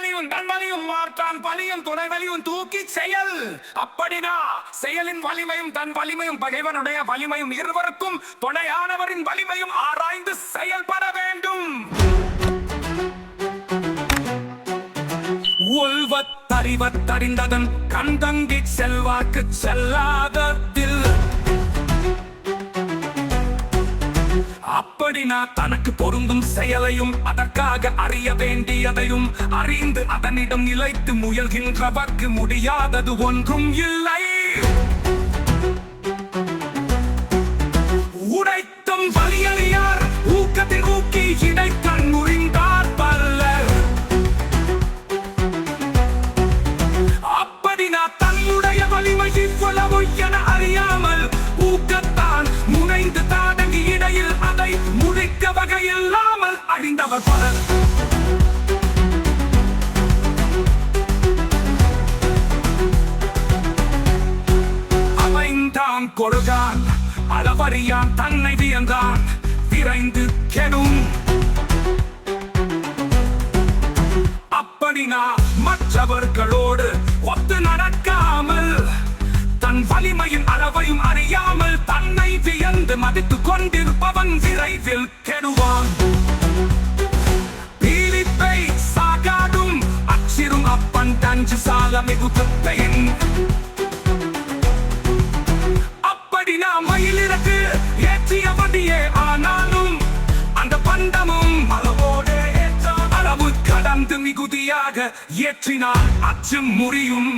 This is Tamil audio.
வலியும் தன் வலியும் மாற்றான் பலியும் துணை வலியும் தூக்கி செயல். அப்படினா செயலின் வலிமையும் தன் வலிமையும் பகைவனுடைய வலிமையும் இருவருக்கும் துணையானவரின் வலிமையும் ஆராய்ந்து செயல்பட வேண்டும். உள்வத்தறிவத்தறிந்ததன் கண்தங்கி செல்வாக்கு செல்லாததில் அப்படினா தனக்கு பொருந்தும் செயலையும் அதற்காக அறிய வேண்டியதையும் அறிந்து அதனிடம் நிலைத்து முயல்கின்றவர்க்கு முடியாதது ஒன்றும் இல்லை. அறிந்தவர் பலர் அமைந்தான் கொடுகான் அளவறியான் தன்னை வியந்தான் விரைந்து கெடும். அப்படினா மற்றவர்களோடு ஒத்து நடக்காமல் தன் வலிமையின் அளவையும் அறியாமல் தன்னை வியந்து மதித்துக் கொண்டிருப்பவன் விரைவில் அச்சிரும் சால தஞ்சு சால அப்படி நாம் மயிலிறக்கு ஏற்றிய வண்டியே ஆனாலும் அந்த பண்டமும் அளவோடு ஏற்ற அளவு கடந்து மிகுதியாக ஏற்றினால் அச்சு முறியும்.